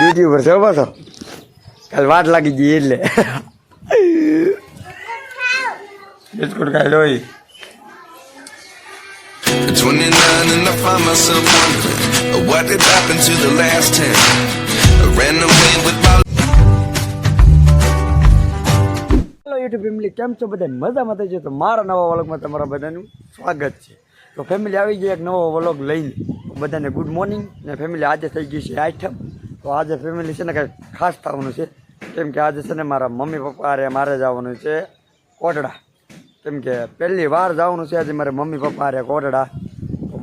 Duty ઉપર છે પાછો? કાલ વાટ લાગી ગઈ એટલે. બિસ્કુટ ખાઈ લો At 29 and I find myself what did happen to the last 10. I ran away with my YouTube family કેમ છો બધા મજામાં થઈ છે તો મારા નવા વ્લોગમાં તમારા બધાનું સ્વાગત છે. તો ફેમિલી આવી ગઈ એક નવો વ્લોગ લઈને. બધાને ગુડ મોર્નિંગ ને ફેમિલી આજે થઈ ગઈ છે આઈટમ તો આજે ફેમિલી છે ને કાંઈ ખાસ થવાનું છે. કેમ કે આજે છે ને મારા મમ્મી પપ્પા અરે મારે જવાનું છે કોટડા. કેમ કે પહેલી વાર જવાનું છે આજે મારે મમ્મી પપ્પા અરે કોટડા.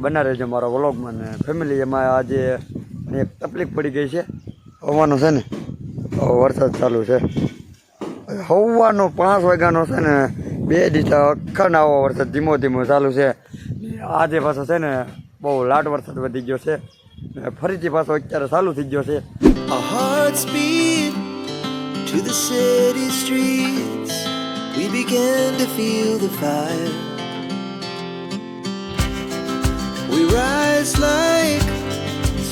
બના રહેજો મારો વ્લોગમાં ને ફેમિલી એમાં આજે એક તકલીફ પડી ગઈ છે. હવાનું છે ને વરસાદ ચાલુ છે. સવારનો પાંચ વાગ્યાનો છે ને બે દિવસ અખંડ આવો વરસાદ ધીમો ધીમો ચાલુ છે. આજે પાછો છે ને બહુ લાટ વરસાદ વધી ગયો છે. ફરીથી પાછો અત્યારે ચાલુ થઈ ગયો છે to the city streets. We began to feel the fire. We rise like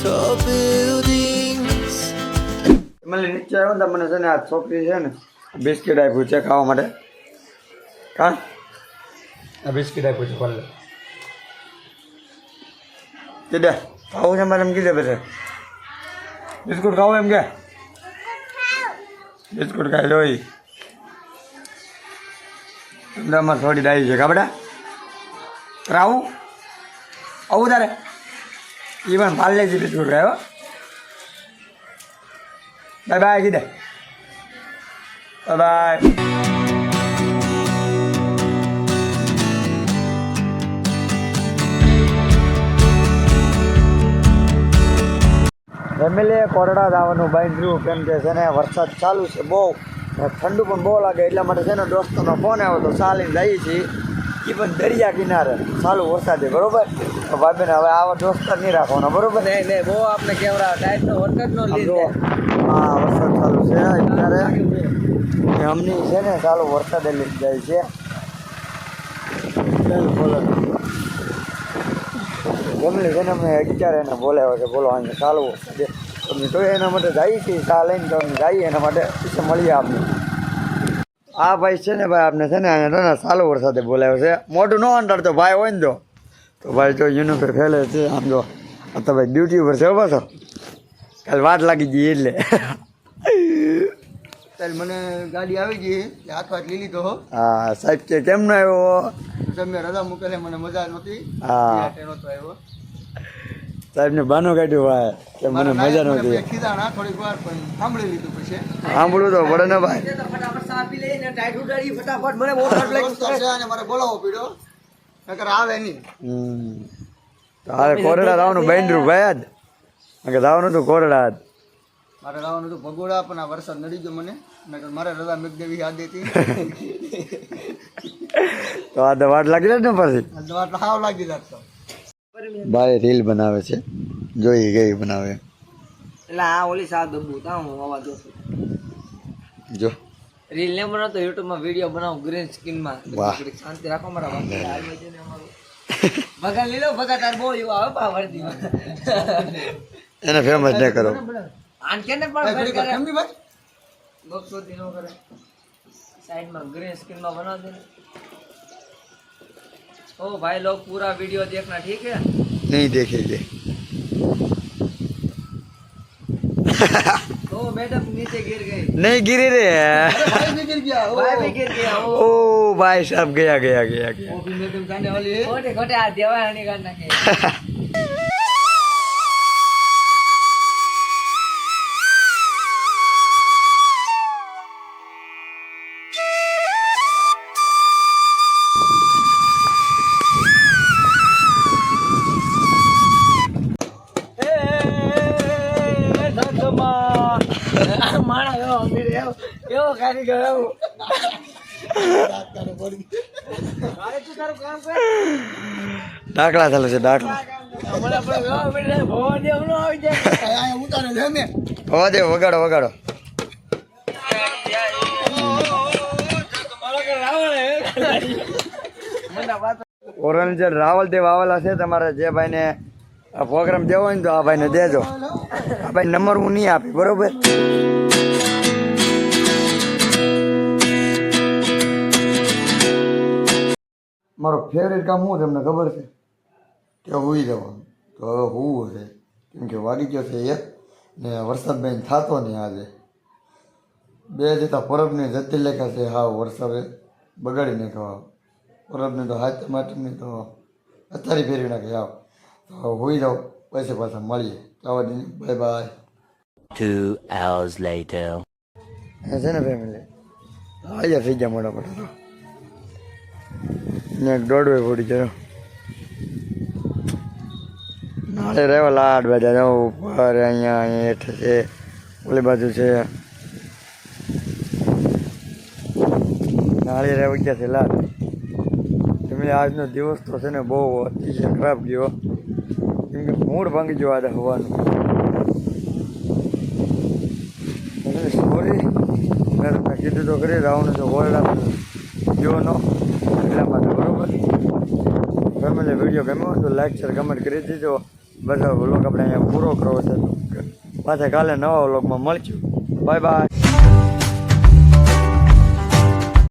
tall buildings. મને નીચે આવ્યો ને મને છે ને આ છોકરી છે ને બિસ્કિટ આપ્યું છે ખાવા માટે કા આ બિસ્કિટ આપ્યું છે કોલે કીધે ખાવું છે મારે એમ કીધે પછી. બિસ્કુટ ખાવું એમ કે? બિસ્કુટ ખાઈ લો ધંધામાં થોડી ડાઈ છે કાબડા રાવું આવું તારે. એ પણ પાર્લેજી બિસ્કુટ ખાયો bye bye, કીધે. Bye bye. Family કોરડા જવાનું બાંધ્યું કેમ કે છે ને વરસાદ ચાલુ છે બહુ. ને ઠંડુ પણ બહુ લાગે એટલા માટે છે ને દોસ્તોનો ફોન આવ્યો તો ચાલીને જઈએ છીએ. એ પણ દરિયા કિનારે ચાલુ વરસાદે બરોબર? તો ભાઈ હવે આવા દોસ્તાર નહીં રાખવાનો બરોબર? ને નહીં બહુ આપણે કેવડા ટાઈપ નો વરસાદ નો આમ જો, હા વરસાદ ચાલુ છે અત્યારે. ને અમની છે ને ચાલુ વરસાદે લઈ જાય છે. ચાલ બોલો. જમલી છે ને અમે અત્યારે એને બોલાવ્યો છે બોલો અહીંયા ચાલુ વરસાદે તમે તો એના માટે જાય છે ચા લઈને તો જાય એના માટે પછી મળીએ આપણે આ ભાઈ છે ને ભાઈ આપણે છે ને અહીંયા ચાલુ વરસાદે બોલાવ્યો છે. મોટું ન અંટાડતો ભાઈ હોય ને જો તો ભાઈ જો યુનિફોર્મ ફેલે છે આમ જો. આ તો ભાઈ ડ્યુટી ઉપર છે પાછો. કાલ વાટ લાગી ગઈ એટલે. ચાલ મને ગાડી આવી ગઈ હાથ હાથ લઈ લીધો હા. સાહેબ કે કેમ ના આવ્યો? તમે રજા મૂકેલે મને મજા નહોતી. હા. આવ્યો. સાહેબને બાનો કાઢ્યું ભાઈ કે મને મજા નહોતી ખીદાણા થોડીક વાર પણ સાંભળી લીધું પછી. સાંભળું તો પડે ને ભાઈ. ફટાફટ ચા પી લઈને ટાઈટ ઉડાડી ફટાફટ મને બહુ ઠંડ લાગી છે અને મારે બોલાવવો પડ્યો. નકર આવે નહીં. હમ. તો હારે કોરડા રાવનું બાંધ્યું ભાઈ આજ. કે રાવનું હતું કોરડા આજ. મારે રાવનું હતું ભગોડા પણ આ વરસાદ નડી ગયો મને. નકર મારે રજા મેક દેવી યાદ હતી. તો આ તો લાગી જ ને પછી. દવા તો હાવ લાગી જાત તો. ભાઈ રીલ બનાવે છે. જોઈ ગઈ બનાવે. એટલે આ ઓલી સાત ડબ્બુ તા હું આવા દઉં જો. રીલ ને બનાવતો યુટ્યુબમાં વીડિયો બનાવું ગ્રીન સ્કીનમાં શાંતિ રાખો મારા ભગા લીલો ભગા તાર બહુ એવું આવે પા વર્દી એને ફેમસ ન કરો. આન કેને પણ કરે? ગમબી ભાઈ? ગોપસોતી નો કરે. સાઈડમાં ગ્રીન સ્કીનમાં બનાવ દે ओ भाई लोग पूरा वीडियो देखना ठीक है नहीं देखेंगे ओ मैडम नीचे गिर गई नहीं गिरे रे भाई भी गिर गया भाई भी गिर गया ओ भाई साहब गया गया गया गया ओ भी मैडम जाने वाली है छोटे छोटे हाथ देवा नहीं करना है માણા એવો અમીર એવો એવો કારીગર એવો દાખલા ચાલે છે દાખલા. હમણાં આપણે એવો અમીર ભગવાન દેવ નો આવી જાય. અહીંયા ઉતારે છે મેં હવા દે વગાડો વગાડો. ઓરંજર રાવલ દેવ આવેલા છે તમારે જે ભાઈને આ પ્રોગ્રામ દેવો હોય ને તો આ ભાઈને દેજો. આ ભાઈ નંબર હું નહીં આપી બરોબર? મારો ફેવરેટ કામ શું તમને ખબર છે? કે હોઈ જવાનું. તો હવે હોવું છે. કેમ કે વાગી ગયો છે એક ને વરસાદ બેન થતો નહીં આજે. બે જતા પરબની જતી લેખા છે હા વરસાદે બગાડી નાખ્યો પરબને તો હાથ માટીની તો અત્યારે ફેરવી નાખે આવ તો હોઈ જાઓ પૈસે પાછા મળીએ. ચાલો bye bye. Two hours later. છે ને ફેમિલી હા યાર થઈ ગયા મોટા મોટા એક દોડવે પડી જાય નાળે રહેવા લાડ બધા ઉપર, અહીંયા અહીંયા હેઠ છે, ઓલી બાજુ છે. નાળી રહેવા ગયા છે લાડ. તમે આજનો દિવસ તો છે ને બહુ અતિશય ખરાબ ગયો. કેમ કે મૂળ ભાંગી ગયો આજે હોવાનું. સોરી મેં તમને કીધું તો કરી રાઉન્ડ તો હોલ્ડ આપ્યો નો. એટલા માટે ગમે તે વીડિયો ગમ્યો તો લાઈક શેર કમેન્ટ કરી દીધો બધા વ્લોગ આપણે અહીંયા પૂરો કરવો છે. પાછા કાલે નવા વ્લોગમાં મળશું. Bye bye